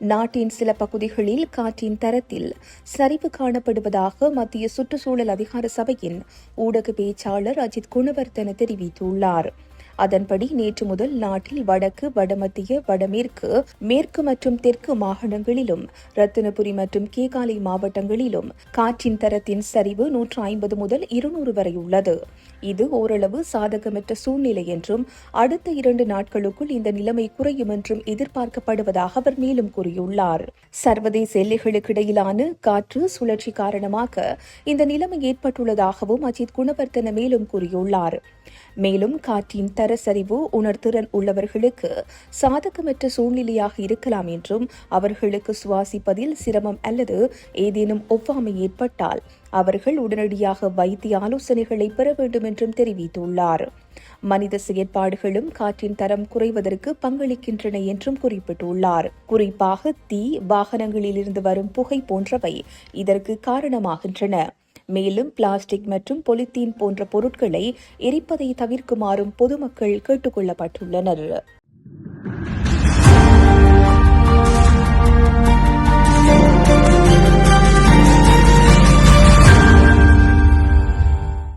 நாட்டின் சில பகுதிகளில் காற்றின் தரத்தில் சரிவு காணப்படுவதாக மத்திய சுற்றுச்சூழல் அதிகார சபையின் ஊடக பேச்சாளர் அஜித் குணவர்த்தன தெரிவித்துள்ளார். அதன்படி நேற்று முதல் நாட்டில் வடக்கு வடமத்திய வடமேற்கு மேற்கு மற்றும் தெற்கு மாகாணங்களிலும் ரத்தினபுரி மற்றும் கேகாலை மாவட்டங்களிலும் காற்றின் தரத்தின் சரிவு நூற்று ஐம்பது முதல் இருநூறு வரை உள்ளது. இது ஓரளவு சாதகமற்ற சூழ்நிலை என்றும் அடுத்த இரண்டு நாட்களுக்குள் இந்த நிலைமை குறையும் என்றும் எதிர்பார்க்கப்படுவதாக அவர் மேலும் கூறியுள்ளார். சர்வதேச எல்லைகளுக்கிடையிலான காற்று சுழற்சி காரணமாக இந்த நிலைமை ஏற்பட்டுள்ளதாகவும் அஜித் குணவர்த்தன மேலும் கூறியுள்ளார். மேலும் காற்றின் தர சரிவு உணர்திறன் உள்ளவர்களுக்கு சாதகமற்ற சூழ்நிலையாக இருக்கலாம் என்றும் அவர்களுக்கு சுவாசிப்பதில் சிரமம் அல்லது ஏதேனும் ஒவ்வாமை ஏற்பட்டால் அவர்கள் உடனடியாக வைத்திய ஆலோசனைகளை பெற வேண்டும் என்றும் தெரிவித்துள்ளார். மனித செயற்பாடுகளும் காற்றின் தரம் குறைவதற்கு பங்களிக்கின்றன என்றும் குறிப்பிட்டுள்ளார். குறிப்பாக தீ வாகனங்களிலிருந்து வரும் புகை போன்றவை இதற்கு காரணமாகின்றன. மேலும் பிளாஸ்டிக் மற்றும் பொலித்தீன் போன்ற பொருட்களை எரிப்பதை தவிர்க்குமாறும் பொதுமக்கள் கேட்டுக்கொள்ளப்பட்டுள்ளனர்.